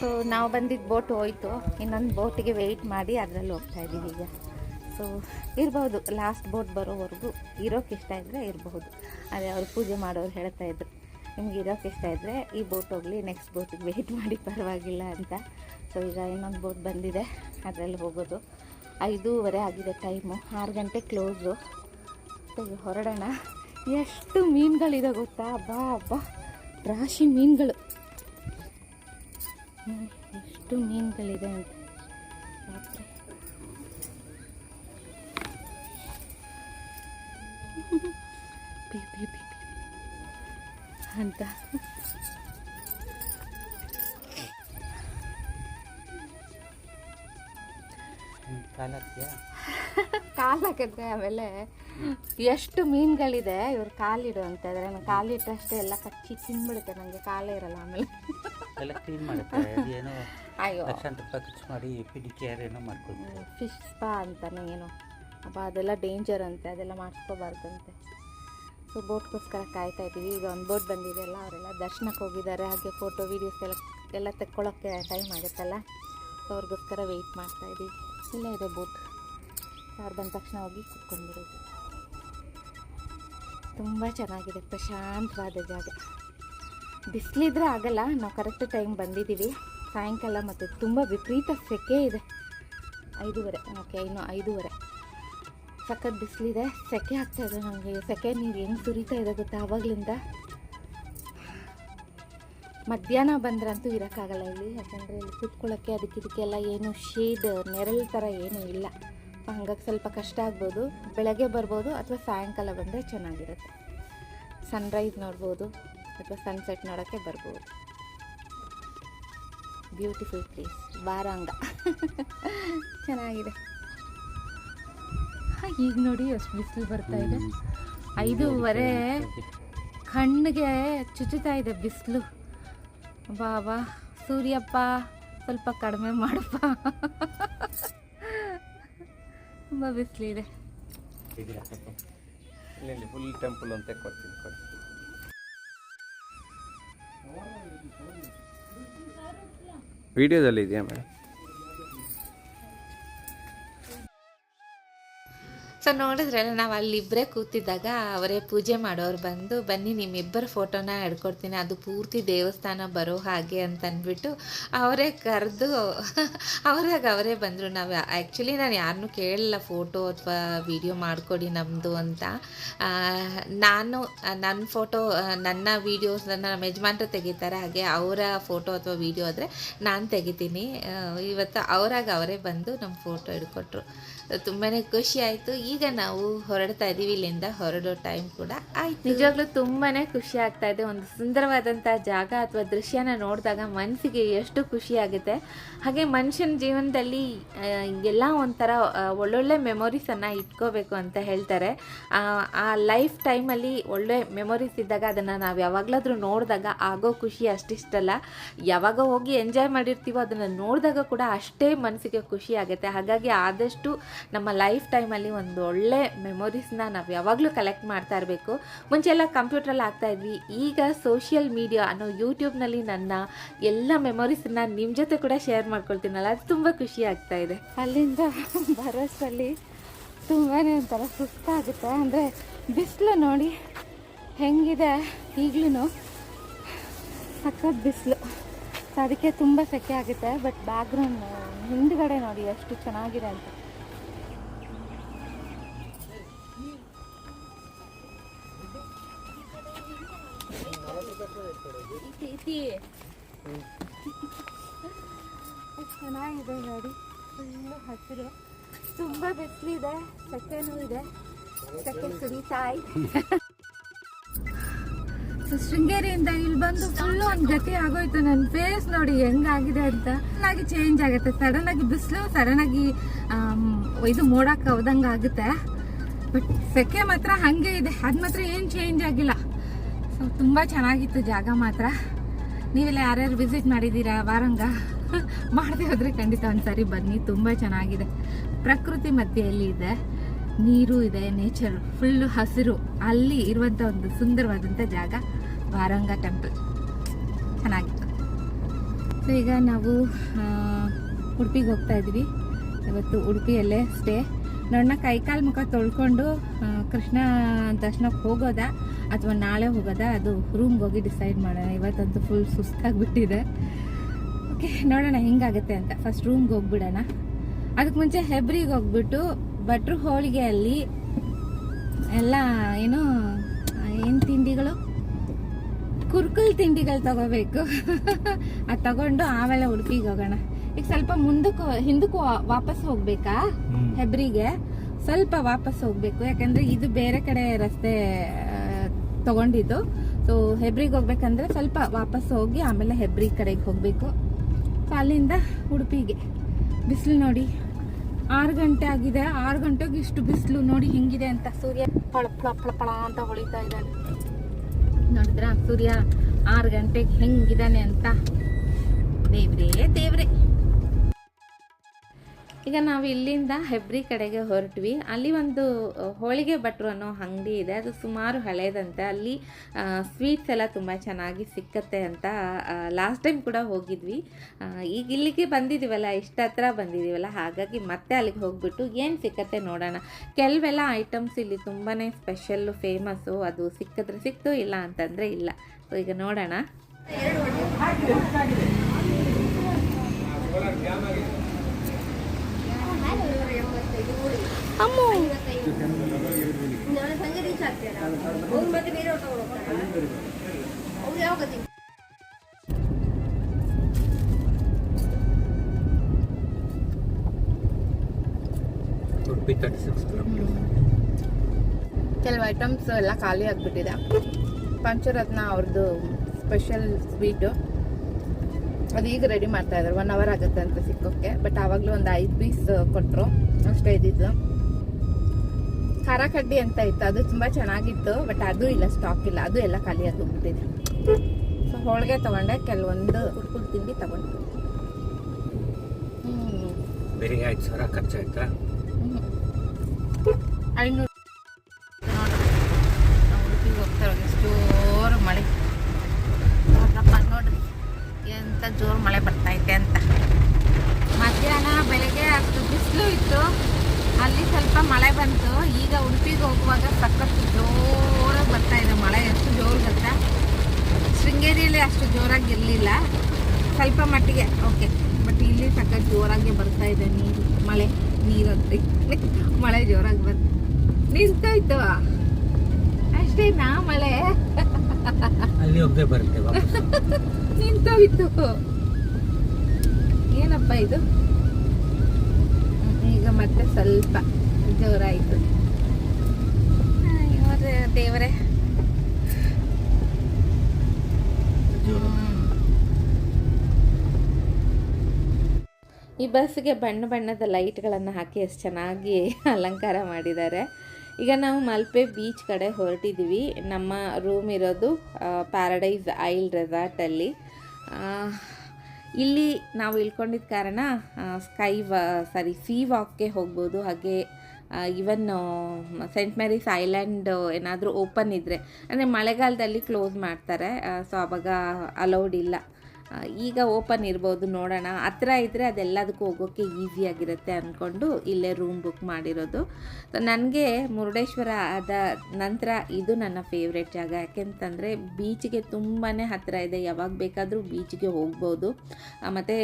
ಸೊ ನಾವು ಬಂದಿದ್ದ ಬೋಟ್ ಹೋಯ್ತು. ಇನ್ನೊಂದು ಬೋಟಿಗೆ ವೆಯ್ಟ್ ಮಾಡಿ ಅದರಲ್ಲಿ ಹೋಗ್ತಾ ಇದ್ದೀವಿ ಈಗ. ಸೊ ಇರ್ಬೋದು ಲಾಸ್ಟ್ ಬೋಟ್ ಬರೋವರೆಗೂ ಇರೋಕೆ ಇಷ್ಟ ಇದ್ದರೆ ಇರಬಹುದು ಅದೇ ಅವ್ರು ಪೂಜೆ ಮಾಡೋರು ಹೇಳ್ತಾ ಇದ್ರು. ನಿಮ್ಗೆ ಇರೋಕೆ ಇಷ್ಟ ಇದ್ದರೆ ಈ ಬೋಟ್ ಹೋಗಲಿ ನೆಕ್ಸ್ಟ್ ಬೋಟಿಗೆ ವೆಯ್ಟ್ ಮಾಡಿ, ಪರವಾಗಿಲ್ಲ ಅಂತ. ಸೊ ಈಗ ಇನ್ನೊಂದು ಬೋಟ್ ಬಂದಿದೆ. ಅದರಲ್ಲಿ ಹೋಗೋದು. ಐದೂವರೆ ಆಗಿದೆ ಟೈಮು ಆರು ಗಂಟೆ ಕ್ಲೋಸು ಸೊ ಹೊರಡೋಣ. ಎಷ್ಟು ಮೀನುಗಳಿದೆ ಗೊತ್ತಾ? ಬಾ ಅಬ್ಬಾ ರಾಶಿ ಮೀನುಗಳು. ಎಷ್ಟು ಮೀನುಗಳಿದೆ ಅಂತ. ಪಿ. ಅಂತ. ಕಾಲ ಹಾಕ್ತೀಯಾ ಕಾಲು ಹಾಕಿದ್ರೆ ಆಮೇಲೆ. ಎಷ್ಟು ಮೀನುಗಳಿದೆ ಇವ್ರು ಕಾಲಿಡು ಅಂತ ಇದ್ರೆ ನಾನು ಕಾಲಿಟ್ಟಷ್ಟೇ ಎಲ್ಲ ಕಚ್ಚಿ ತಿಂದ್ಬಿಡುತ್ತೆ ನನಗೆ ಕಾಲೇ ಇರಲ್ಲ ಆಮೇಲೆ. ಎಲ್ಲ ಕ್ಲೀನ್ ಮಾಡುತ್ತೆ ಅದೇನೋ ಅಯ್ಯೋ. ಲಕ್ಷಾಂತರ ರೂಪಾಯಿ ಖರ್ಚು ಮಾಡಿ ಪಿಡಿ ಕೇರ್ ಏನೋ ಫಿಶ್ ಸ್ಪಾ ಅಂತಾನೆ ಏನೋ. ಅಪ್ಪ ಅದೆಲ್ಲ ಡೇಂಜರ್ ಅಂತೆ ಅದೆಲ್ಲ ಮಾಡಿಸ್ಕೋಬಾರ್ದಂತೆ. ಸೊ ಬೋಟ್ಗೋಸ್ಕರ ಕಾಯ್ತಾ ಇದ್ದೀವಿ. ಈಗ ಒಂದು ಬೋಟ್ ಬಂದಿದೆಯಲ್ಲ ಅವರೆಲ್ಲ ದರ್ಶನಕ್ಕೆ ಹೋಗಿದ್ದಾರೆ. ಹಾಗೆ ಫೋಟೋ ವೀಡಿಯೋಸ್ ಎಲ್ಲ ಎಲ್ಲ ತೆಕ್ಕೊಳ್ಳೋಕ್ಕೆ ಟೈಮ್ ಆಗುತ್ತಲ್ಲ? ಸೊ ಅವ್ರಿಗೋಸ್ಕರ ವೆಯ್ಟ್ ಮಾಡ್ತಾ ಇದ್ದೀವಿ. ಇಲ್ಲೇ ಇದೆ ಬೋಟ್ ಅವ್ರು ಬಂದ ತಕ್ಷಣ ಹೋಗಿ ಕುತ್ಕೊಂಡ್ಬಿಡೋದು ತುಂಬ ಚೆನ್ನಾಗಿದೆ, ಪ್ರಶಾಂತವಾದ ಜಾಗ. ಬಿಸಿಲಿದ್ರೆ ಆಗಲ್ಲ, ನಾವು ಕರೆಕ್ಟ್ ಟೈಮ್ ಬಂದಿದ್ದೀವಿ. ಸಾಯಂಕಾಲ ಮತ್ತು ತುಂಬ ವಿಪರೀತ ಸೆಕೆ ಇದೆ. ಐದೂವರೆ ಓಕೆ ಇನ್ನು ಐದೂವರೆ. ಸಖತ್ ಬಿಸಿಲಿದೆ, ಸೆಕೆ ಇದೆ ನನಗೆ ಸೆಕೆ ನೀರು ಹೆಂಗೆ ಸುರಿತಾ ಇದೆ ಗೊತ್ತಾ ಆವಾಗಲಿಂದ ಮಧ್ಯಾಹ್ನ ಬಂದ್ರಂತೂ ಇರೋಕ್ಕಾಗಲ್ಲ ಇಲ್ಲಿ, ಯಾಕಂದರೆ ಇಲ್ಲಿ ಕೂತ್ಕೊಳ್ಳೋಕ್ಕೆ ಅದಕ್ಕೆ ಇದಕ್ಕೆಲ್ಲ ಏನು ಶೇಡ್ ನೆರಳು ಥರ ಏನೂ ಇಲ್ಲ. ಹಂಗಾಗಿ ಸ್ವಲ್ಪ ಕಷ್ಟ ಆಗ್ಬೋದು. ಬೆಳಗ್ಗೆ ಬರ್ಬೋದು ಅಥವಾ ಸಾಯಂಕಾಲ ಬಂದರೆ ಚೆನ್ನಾಗಿರುತ್ತೆ. ಸನ್ರೈಸ್ ನೋಡ್ಬೋದು ಅಥವಾ ಸನ್ಸೆಟ್ ನೋಡೋಕ್ಕೆ ಬರ್ಬೋದು. ಬ್ಯೂಟಿಫುಲ್ ಪ್ಲೇಸ್ ಬಾರಾಂಗ ಚೆನ್ನಾಗಿದೆ. ಈಗ ನೋಡಿ ಅಷ್ಟು ಬಿಸಿಲು ಬರ್ತಾ ಇದೆ. ಐದೂವರೆ ಕಣ್ಣಿಗೆ ಚುಚ್ಚುತ್ತಾ ಇದೆ ಬಿಸಿಲು. ಬಾಬಾ ಸೂರ್ಯಪ್ಪ ಸ್ವಲ್ಪ ಕಡಿಮೆ ಮಾಡಪ್ಪ. ತುಂಬ ಬಿಸಿಲಿದೆ ಇಲ್ಲಿ ಫುಲ್ ಟೆಂಪಲ್ ಅಂತ ಕೊಡ್ತೀನಿ ಕೊಡಿ ವಿಡಿಯೋದಲ್ಲಿ ಇದೆಯಾ ಮೇಡಮ್ ಸೊ ನೋಡಿದ್ರಲ್ಲ ನಾವು ಅಲ್ಲಿಬ್ಬರೇ ಕೂತಿದ್ದಾಗ ಅವರೇ ಪೂಜೆ ಮಾಡೋರು ಬಂದು, ಬನ್ನಿ ನಿಮ್ಮಿಬ್ಬರ ಫೋಟೋನ ಹಿಡ್ಕೊಡ್ತೀನಿ ಅದು ಪೂರ್ತಿ ದೇವಸ್ಥಾನ ಬರೋ ಹಾಗೆ ಅಂತ ಅಂದ್ಬಿಟ್ಟು ಅವರೇ ಕರೆದು ಅವರಾಗ ಅವರೇ ಬಂದರು. ನಾವು ಆ್ಯಕ್ಚುಲಿ ನಾನು ಯಾರನ್ನೂ ಕೇಳಲ್ಲ ಫೋಟೋ ಅಥವಾ ವಿಡಿಯೋ ಮಾಡಿಕೊಡಿ ನಮ್ಮದು ಅಂತ. ನಾನು ನನ್ನ ಫೋಟೋ, ನನ್ನ ವೀಡಿಯೋಸ್ ನಮ್ಮ ಯಜಮಾನ್ರು ತೆಗಿತಾರೆ. ಹಾಗೆ ಅವರ ಫೋಟೋ ಅಥವಾ ವಿಡಿಯೋ ಆದರೆ ನಾನು ತೆಗಿತೀನಿ. ಇವತ್ತು ಅವರಾಗ ಅವರೇ ಬಂದು ನಮ್ಮ ಫೋಟೋ ಹಿಡ್ಕೊಟ್ರು ತುಂಬಾ ಖುಷಿ ಆಯಿತು. ಈಗ ನಾವು ಹೊರಡ್ತಾ ಇದ್ದೀವಿ ಇಲ್ಲಿಂದ ಹೊರಡೋ ಟೈಮ್ ಕೂಡ ಆಯ್ತು. ನಿಜವಾಗ್ಲೂ ತುಂಬಾ ಖುಷಿ ಆಗ್ತಾ ಇದೆ. ಒಂದು ಸುಂದರವಾದಂಥ ಜಾಗ ಅಥವಾ ದೃಶ್ಯನ ನೋಡಿದಾಗ ಮನಸ್ಸಿಗೆ ಎಷ್ಟು ಖುಷಿ ಆಗುತ್ತೆ. ಹಾಗೆ ಮನುಷ್ಯನ ಜೀವನದಲ್ಲಿ ಎಲ್ಲ ಒಂಥರ ಒಳ್ಳೊಳ್ಳೆ ಮೆಮೊರೀಸನ್ನು ಇಟ್ಕೋಬೇಕು ಅಂತ ಹೇಳ್ತಾರೆ. ಆ, ಆ ಲೈಫ್ ಟೈಮಲ್ಲಿ ಒಳ್ಳೆ ಮೆಮೊರೀಸ್ ಇದ್ದಾಗ ಅದನ್ನು ನಾವು ಯಾವಾಗಲಾದರೂ ನೋಡಿದಾಗ ಆಗೋ ಖುಷಿ ಅಷ್ಟಿಷ್ಟಲ್ಲ. ಯಾವಾಗ ಹೋಗಿ ಎಂಜಾಯ್ ಮಾಡಿರ್ತೀವೋ ಅದನ್ನು ನೋಡಿದಾಗ ಕೂಡ ಅಷ್ಟೇ ಮನಸ್ಸಿಗೆ ಖುಷಿ ಆಗುತ್ತೆ. ಹಾಗಾಗಿ ಆದಷ್ಟು ನಮ್ಮ ಲೈಫ್ ಟೈಮಲ್ಲಿ ಒಂದು ಒಳ್ಳೆ ಮೆಮೊರೀಸ್ನ ನಾವು ಯಾವಾಗಲೂ ಕಲೆಕ್ಟ್ ಮಾಡ್ತಾ ಇರಬೇಕು. ಮುಂಚೆ ಎಲ್ಲ ಕಂಪ್ಯೂಟ್ರಲ್ಲಿ ಆಗ್ತಾ ಇದ್ವಿ. ಈಗ ಸೋಷಿಯಲ್ ಮೀಡಿಯಾ ಅನ್ನೋ ಯೂಟ್ಯೂಬ್ನಲ್ಲಿ ನನ್ನ ಎಲ್ಲ ಮೆಮೊರೀಸನ್ನ ನಿಮ್ಮ ಜೊತೆ ಕೂಡ ಶೇರ್ ಮಾಡ್ಕೊಳ್ತೀನಲ್ಲ, ಅದು ತುಂಬ ಖುಷಿ ಆಗ್ತಾ ಇದೆ. ಅಲ್ಲಿಂದ ಬರೋಸಲ್ಲಿ ತುಂಬಾ ಒಂಥರ ಸುಸ್ತಾಗುತ್ತೆ. ಅಂದರೆ ಬಿಸಿಲು ನೋಡಿ ಹೆಂಗಿದೆ ಈಗಲೂ ಸಖತ್ ಬಿಸಿಲು. ಅದಕ್ಕೆ ತುಂಬ ಸೆಕೆ ಆಗುತ್ತೆ. ಬಟ್ ಬ್ಯಾಕ್ಗ್ರೌಂಡ್ ಹಿಂದ್ಗಡೆ ನೋಡಿ ಎಷ್ಟು ಚೆನ್ನಾಗಿದೆ ಅಂತ. ಚೆನ್ನಾಗಿದೆ ನೋಡಿ. ಫುಲ್ಲು ಹಸಿರು. ತುಂಬ ಬಿಸಿಲಿದೆ ಸೆಕೆನೂ ಇದೆ. ಸೆಕೆ ಸುರಿತಾ ಇದೆ. ಸೊ ಶೃಂಗೇರಿಯಿಂದ ಇಲ್ಲಿ ಬಂದು ಫುಲ್ ಒಂದು ಗತಿ ಆಗೋಯ್ತು. ನನ್ನ ಫೇಸ್ ನೋಡಿ ಹೆಂಗಾಗಿದೆ ಅಂತ. ಚೆನ್ನಾಗಿ ಚೇಂಜ್ ಆಗುತ್ತೆ. ಸಡನ್ ಆಗಿ ಬಿಸಿಲು ಸಡನ್ ಆಗಿ ಇದು ಮೋಡಕ್ಕೆ ಹೋದಂಗೆ ಆಗುತ್ತೆ ಬಟ್ ಸೆಕೆ ಮಾತ್ರ ಹಾಗೆ ಇದೆ. ಅದ್ ಮಾತ್ರ ಏನು ಚೇಂಜ್ ಆಗಿಲ್ಲ. ತುಂಬ ಚೆನ್ನಾಗಿತ್ತು ಜಾಗ ಮಾತ್ರ. ನೀವೆಲ್ಲ ಯಾರ್ಯಾರು ವಿಸಿಟ್ ಮಾಡಿದ್ದೀರಾ ವಾರಂಗ? ಮಾಡದೆ ಹೋದರೆ ಖಂಡಿತ ಒಂದ್ಸರಿ ಬನ್ನಿ, ತುಂಬ ಚೆನ್ನಾಗಿದೆ. ಪ್ರಕೃತಿ ಮಧ್ಯೆಯಲ್ಲಿ ಇದೆ, ನೀರು ಇದೆ ನೇಚರ್ ಫುಲ್ಲು ಹಸಿರು, ಅಲ್ಲಿ ಇರುವಂಥ ಒಂದು ಸುಂದರವಾದಂಥ ಜಾಗ ವಾರಂಗ ಟೆಂಪಲ್ ಚೆನ್ನಾಗಿತ್ತು. ಸೊ ಈಗ ನಾವು ಉಡುಪಿಗೆ ಹೋಗ್ತಾ ಇದ್ವಿ. ಇವತ್ತು ಉಡುಪಿಯಲ್ಲೇ ಸ್ಟೇ ನೋಡೋಣ ಕೈಕಾಲು ಮುಖ ತೊಳ್ಕೊಂಡು ಕೃಷ್ಣ ದರ್ಶನಕ್ಕೆ ಹೋಗೋದಾ? ಅಥವಾ ನಾಳೆ ಹೋಗೋದ? ಅದು ರೂಮ್ಗೆ ಹೋಗಿ ಡಿಸೈಡ್ ಮಾಡೋಣ. ಇವತ್ತಂತೂ ಫುಲ್ ಸುಸ್ತಾಗಿಬಿಟ್ಟಿದೆ. ಓಕೆ ನೋಡೋಣ ಹೆಂಗಾಗುತ್ತೆ ಅಂತ. ಫಸ್ಟ್ ರೂಮ್ಗೆ ಹೋಗ್ಬಿಡೋಣ. ಅದಕ್ಕೆ ಮುಂಚೆ ಹೆಬ್ರಿಗೆ ಹೋಗ್ಬಿಟ್ಟು ಭಟ್ರು ಹೋಳಿಗೆಯಲ್ಲಿ ಎಲ್ಲ ಏನು ಏನು ತಿಂಡಿಗಳು? ಕುರ್ಕುಲ್ ತಿಂಡಿಗಳು ತಗೋಬೇಕು. ಅದು ತಗೊಂಡು ಆಮೇಲೆ ಉಡುಪಿಗೆ ಹೋಗೋಣ. ಈಗ ಸ್ವಲ್ಪ ಮುಂದಕ್ಕೆ ಹಿಂದಕ್ಕೂ ವಾಪಸ್ ಹೋಗ್ಬೇಕಾ ಹೆಬ್ರಿಗೆ ಸ್ವಲ್ಪ ವಾಪಸ್ ಹೋಗ್ಬೇಕು. ಯಾಕಂದ್ರೆ ಇದು ಬೇರೆ ಕಡೆ ರಸ್ತೆ ತಗೊಂಡಿದ್ದು. ಸೊ ಹೆಬ್ರಿಗೆ ಹೋಗ್ಬೇಕಂದ್ರೆ ಸ್ವಲ್ಪ ವಾಪಸ್ ಹೋಗಿ ಆಮೇಲೆ ಹೆಬ್ರಿ ಕಡೆಗೆ ಹೋಗ್ಬೇಕು. ಸೊ ಅಲ್ಲಿಂದ ಉಡುಪಿಗೆ. ಬಿಸಿಲು ನೋಡಿ. ಆರು ಗಂಟೆ ಆಗಿದೆ. ಆರು ಗಂಟೆಗೆ ಇಷ್ಟು ಬಿಸಿಲು ನೋಡಿ ಹೆಂಗಿದೆ ಅಂತ. ಸೂರ್ಯ ಪಳ ಪಳ ಪಳ ಪಳ ಅಂತ ಹೊಳಿತಾ ಇದ್ದಾನೆ. ನೋಡಿದ್ರ? ಸೂರ್ಯ ಆರು ಗಂಟೆಗೆ ಹೆಂಗಿದ್ದಾನೆ ಅಂತ? ದೇವ್ರೇ ದೇವ್ರೇ. ಈಗ ನಾವು ಇಲ್ಲಿಂದ ಹೆಬ್ರಿ ಕಡೆಗೆ ಹೊರಟ್ವಿ. ಅಲ್ಲಿ ಒಂದು ಹೋಳಿಗೆ ಭಟ್ರು ಅನ್ನೋ ಅಂಗಡಿ ಇದೆ. ಅದು ಸುಮಾರು ಹಳೇದಂತೆ. ಅಲ್ಲಿ ಸ್ವೀಟ್ಸ್ ಎಲ್ಲ ತುಂಬ ಚೆನ್ನಾಗಿ ಸಿಕ್ಕತ್ತೆ ಅಂತ ಲಾಸ್ಟ್ ಟೈಮ್ ಕೂಡ ಹೋಗಿದ್ವಿ. ಈಗ ಇಲ್ಲಿಗೆ ಬಂದಿದ್ದೀವಲ್ಲ ಇಷ್ಟ ಹತ್ರ ಬಂದಿದ್ದೀವಲ್ಲ ಹಾಗಾಗಿ ಮತ್ತೆ ಅಲ್ಲಿಗೆ ಹೋಗ್ಬಿಟ್ಟು ಏನು ಸಿಕ್ಕತ್ತೆ ನೋಡೋಣ. ಕೆಲವೆಲ್ಲ ಐಟಮ್ಸ್ ಇಲ್ಲಿ ತುಂಬಾ ಸ್ಪೆಷಲ್ಲು ಫೇಮಸ್ಸು ಅದು ಸಿಕ್ಕಿದ್ರೆ ಸಿಕ್ತು, ಇಲ್ಲ ಅಂತಂದರೆ ಇಲ್ಲ. ಸೊ ಈಗ ನೋಡೋಣ. ಕೆಲವು ಐಟಮ್ಸ್ ಎಲ್ಲ ಖಾಲಿ ಆಗಿಬಿಟ್ಟಿದೆ. ಪಂಚರತ್ನ ಅವ್ರದ್ದು ಸ್ಪೆಷಲ್ ಸ್ವೀಟು ಅದು ಈಗ ರೆಡಿ ಮಾಡ್ತಾ ಇದ್ದಾರೆ ಒನ್ ಅವರ್ ಆಗುತ್ತೆ ಅಂತ ಸಿಕ್ಕೋಕ್ಕೆ. ಬಟ್ ಆವಾಗಲೂ ಒಂದು ಐದು ಪೀಸ್ ಕೊಟ್ಟರು ಅಷ್ಟೇ ಇದ್ದಿದ್ದು. ಖಾರ ಕಡ್ಡಿ ಅಂತ ಇತ್ತು. ಅದು ತುಂಬಾ ಚೆನ್ನಾಗಿತ್ತು ಬಟ್ ಅದು ಇಲ್ಲ ಸ್ಟಾಕ್ ಇಲ್ಲ. ಅದು ಎಲ್ಲ ಖಾಲಿ ಆಗೋಗ್ಬಿಟ್ಟಿದೆ ಸೊ ಹೋಳಿಗೆ ತಗೊಂಡೆ. ಕೆಲವೊಂದು ಕುರ್ಕುರು ತಿಂಡಿ ತಗೊಂಡು. ಬೇರೆ ಐದು ಸಾವಿರ ಖರ್ಚಾಯ್ತಾ? ಹ್ಮ್. ಐನೂರು ನೋಡ್ರಿ ನಾವು ಉಡುಪಿಗೆ ಹೋಗ್ತಾ ಇರೋದು ಎಷ್ಟು ಜೋರು ಮಳೆ ನೋಡ್ರಪ್ಪ ನೋಡ್ರಿ ಎಂತ ಜೋರು ಮಳೆ ಬರ್ತೈತೆ ಅಂತ ಮಧ್ಯಾಹ್ನ ಬೆಳಗ್ಗೆ ಅಷ್ಟು ಬಿಸಿಲು ಇತ್ತು ಅಲ್ಲಿ ಸ್ವಲ್ಪ ಮಳೆ ಬಂತು ಈಗ ಉಡುಪಿಗೆ ಹೋಗುವಾಗ ಸಖತ್ತು ಜೋರಾಗಿ ಬರ್ತಾ ಇದೆ ಮಳೆ ಎಷ್ಟು ಜೋರು ಗೊತ್ತಾ ಶೃಂಗೇರಿಯಲ್ಲಿ ಅಷ್ಟು ಜೋರಾಗಿ ಇರಲಿಲ್ಲ ಸ್ವಲ್ಪ ಮಟ್ಟಿಗೆ ಓಕೆ ಬಟ್ ಇಲ್ಲಿ ಸಖತ್ ಜೋರಾಗಿ ಬರ್ತಾ ಇದೆ ನೀರು ಮಳೆ ನೀರಂತೆ ಮಳೆ ಜೋರಾಗಿ ಬಂತು ನಿಂತೋಯ್ತು ಅಷ್ಟೇನಾ ಮಳೆ ಅಲ್ಲಿ ಒಬ್ಬೇ ಬರುತ್ತೆ ನಿಂತೋಗಿತ್ತು ಏನಪ್ಪ ಇದು? ಈಗ ಮತ್ತೆ ಸ್ವಲ್ಪ ಜೋರಾಯಿತು. ದೇವರೇ. ಈ ಬಸ್ಗೆ ಬಣ್ಣ ಬಣ್ಣದ ಲೈಟ್ಗಳನ್ನು ಹಾಕಿ ಎಷ್ಟು ಚೆನ್ನಾಗಿ ಅಲಂಕಾರ ಮಾಡಿದ್ದಾರೆ. ಈಗ ನಾವು ಮಲ್ಪೆ ಬೀಚ್ ಕಡೆ ಹೊರಟಿದ್ದೀವಿ. ನಮ್ಮ ರೂಮ್ ಇರೋದು ಪ್ಯಾರಡೈಸ್ ಐಲ್ ರೆಸಾರ್ಟಲ್ಲಿ ಇಲ್ಲಿ ನಾವು ಇಳ್ಕೊಂಡಿದ್ದ ಕಾರಣ ಸ್ಕೈ ವಾ ಸಾರಿ ಸಿ ವಾಕ್ಗೆ ಹೋಗ್ಬೋದು. ಹಾಗೆ ಇವನ್ ಸೆಂಟ್ ಮೇರಿಸ್ ಐಲ್ಯಾಂಡ್ ಏನಾದರೂ ಓಪನ್ ಇದ್ದರೆ ಅಂದರೆ ಮಳೆಗಾಲದಲ್ಲಿ ಕ್ಲೋಸ್ ಮಾಡ್ತಾರೆ. ಸೊ ಅವಾಗ ಅಲೌಡ್ ಇಲ್ಲ. ಈಗ ಓಪನ್ ಇರ್ಬೋದು ನೋಡೋಣ. ಹತ್ರ ಇದ್ದರೆ ಅದೆಲ್ಲದಕ್ಕೂ ಹೋಗೋಕ್ಕೆ ಈಸಿಯಾಗಿರುತ್ತೆ ಅಂದ್ಕೊಂಡು ಇಲ್ಲೇ ರೂಮ್ ಬುಕ್ ಮಾಡಿರೋದು. ನನಗೆ ಮುರುಡೇಶ್ವರ ಆದ ನಂತರ ಇದು ನನ್ನ ಫೇವ್ರೆಟ್ ಜಾಗ. ಯಾಕೆಂತಂದರೆ ಬೀಚ್ಗೆ ತುಂಬಾ ಹತ್ತಿರ ಇದೆ. ಯಾವಾಗ ಬೇಕಾದರೂ ಬೀಚ್ಗೆ ಹೋಗ್ಬೋದು. ಮತ್ತು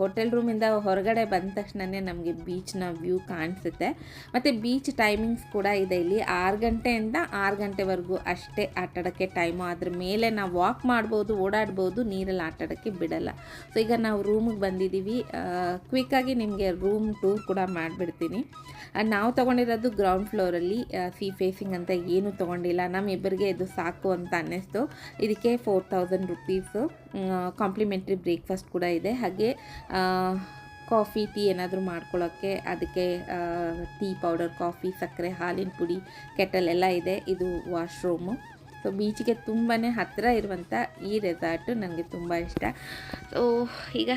ಹೋಟೆಲ್ ರೂಮಿಂದ ಹೊರಗಡೆ ಬಂದ ತಕ್ಷಣವೇ ನಮಗೆ ಬೀಚ್ನ ವ್ಯೂ ಕಾಣಿಸುತ್ತೆ. ಮತ್ತು ಬೀಚ್ ಟೈಮಿಂಗ್ಸ್ ಕೂಡ ಇದೆ ಇಲ್ಲಿ. ಆರು ಗಂಟೆಯಿಂದ ಆರು ಗಂಟೆವರೆಗೂ ಅಷ್ಟೇ ಆಟಾಡೋಕ್ಕೆ ಟೈಮು ಅದ್ರ ಮೇಲೆ ನಾವು ವಾಕ್ ಮಾಡ್ಬೋದು, ಓಡಾಡ್ಬೋದು, ನೀರಲ್ಲಿ ಆಟಾಡೋಕ್ಕೆ ಬಿಡಲ್ಲ. ಸೊ ಈಗ ನಾವು ರೂಮಿಗೆ ಬಂದಿದ್ದೀವಿ ಕ್ವಿಕ್ಕಾಗಿ ನಿಮಗೆ ರೂಮ್ ಟೂರ್ ಕೂಡ ಮಾಡಿಬಿಡ್ತೀನಿ. ನಾವು ತೊಗೊಂಡಿರೋದು ಗ್ರೌಂಡ್ ಫ್ಲೋರಲ್ಲಿ ಸಿ ಫೇಸಿಂಗ್ ಅಂತ ಏನೂ ತೊಗೊಂಡಿಲ್ಲ. ನಮ್ಮಿಬ್ಬರಿಗೆ ಇದು ಸಾಕು ಅಂತ ಅನ್ನಿಸ್ತು. ಇದಕ್ಕೆ four thousand rupees complimentary breakfast ಕೂಡ ಇದೆ. ಹಾಗೆ ಕಾಫಿ ಟೀ ಏನಾದರೂ ಮಾಡ್ಕೊಳ್ಳೋಕ್ಕೆ ಅದಕ್ಕೆ ಟೀ ಪೌಡರ್ ಕಾಫಿ ಸಕ್ಕರೆ, ಹಾಲಿನ ಪುಡಿ ಕೆಟಲ್ ಎಲ್ಲ ಇದೆ. ಇದು ವಾಶ್ರೂಮು ಸೊ ಬೀಚ್ಗೆ ತುಂಬಾ ಹತ್ತಿರ ಇರುವಂಥ ಈ ರೆಸಾರ್ಟು ನನಗೆ ತುಂಬ ಇಷ್ಟ. ಸೊ ಈಗ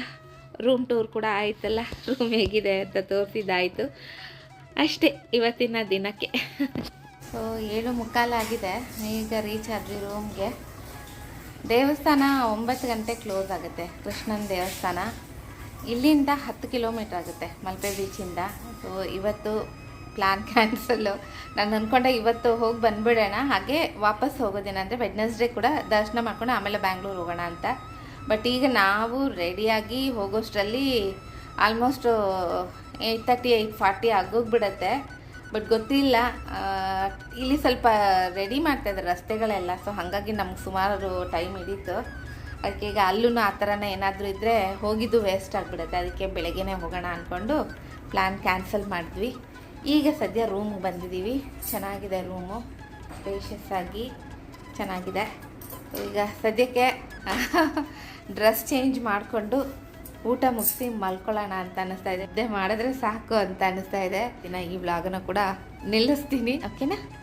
ರೂಮ್ ಟೂರ್ ಕೂಡ ಆಯಿತಲ್ಲ? ರೂಮ್ ಹೇಗಿದೆ ಅಂತ ತೋರಿಸಿದ್ದಾಯಿತು. ಅಷ್ಟೇ, ಇವತ್ತಿನ ದಿನಕ್ಕೆ. ಸೊ ಏಳು ಮುಕ್ಕಾಲಾಗಿದೆ ಈಗ ರೀಚ್ ಆದ್ವಿ ರೂಮ್ಗೆ ದೇವಸ್ಥಾನ ಒಂಬತ್ತು ಗಂಟೆ ಕ್ಲೋಸ್ ಆಗುತ್ತೆ. ಕೃಷ್ಣನ ದೇವಸ್ಥಾನ. ಇಲ್ಲಿಂದ ಹತ್ತು ಕಿಲೋಮೀಟ್ರ್ ಆಗುತ್ತೆ ಮಲ್ಪೆ ಬೀಚಿಂದ ಸೊ ಇವತ್ತು ಪ್ಲ್ಯಾನ್ ಕ್ಯಾನ್ಸಲ್ಲು ನಾನು ಅಂದ್ಕೊಂಡೆ ಇವತ್ತು ಹೋಗಿ ಬಂದುಬಿಡೋಣ. ಹಾಗೆ ವಾಪಸ್ ಹೋಗೋದಿನ ಅಂದರೆ ವೆಡ್ನೆಸ್ಡೇ ಕೂಡ ದರ್ಶನ ಮಾಡ್ಕೊಂಡು ಆಮೇಲೆ ಬ್ಯಾಂಗ್ಳೂರ್ ಹೋಗೋಣ ಅಂತ. ಬಟ್ ಈಗ ನಾವು ರೆಡಿಯಾಗಿ ಹೋಗೋಷ್ಟರಲ್ಲಿ almost eight thirty eight forty ಆಗೋಗ್ಬಿಡತ್ತೆ. But ಗೊತ್ತಿಲ್ಲ ಇಲ್ಲಿ ಸ್ವಲ್ಪ ರೆಡಿ ಮಾಡ್ತಾಯಿದ್ದಾರೆ ರಸ್ತೆಗಳೆಲ್ಲ. ಸೊ ಹಾಗಾಗಿ ನಮ್ಗೆ ಸುಮಾರು ಟೈಮ್ ಹಿಡೀತು. ಅದಕ್ಕೆ ಈಗ ಅಲ್ಲೂ ಆ ಥರನೇ ಏನಾದರೂ ಇದ್ದರೆ ಹೋಗಿದ್ದು ವೇಸ್ಟ್ ಆಗಿಬಿಡುತ್ತೆ. ಅದಕ್ಕೆ ಬೆಳಗ್ಗೆನೇ ಹೋಗೋಣ ಅಂದ್ಕೊಂಡು ಪ್ಲ್ಯಾನ್ ಕ್ಯಾನ್ಸಲ್ ಮಾಡಿದ್ವಿ. ಈಗ ಸದ್ಯ ರೂಮು ಬಂದಿದ್ದೀವಿ. ಚೆನ್ನಾಗಿದೆ ರೂಮು. ಸ್ಪೇಷಿಯಸ್ ಆಗಿ ಚೆನ್ನಾಗಿದೆ. ಈಗ ಸದ್ಯಕ್ಕೆ ಡ್ರೆಸ್ ಚೇಂಜ್ ಮಾಡಿಕೊಂಡು ಊಟ ಮುಗಿಸಿ ಮಲ್ಕೊಳ್ಳೋಣ ಅಂತ ಅನ್ನಿಸ್ತಾ ಇದೆ. ಮಾಡಿದ್ರೆ ಸಾಕು ಅಂತ ಅನ್ನಿಸ್ತಾ ಇದೆ. ದಿನ ಈ ವ್ಲಾಗನ್ನು ಕೂಡ ನಿಲ್ಲಿಸ್ತೀನಿ. ಓಕೆನಾ?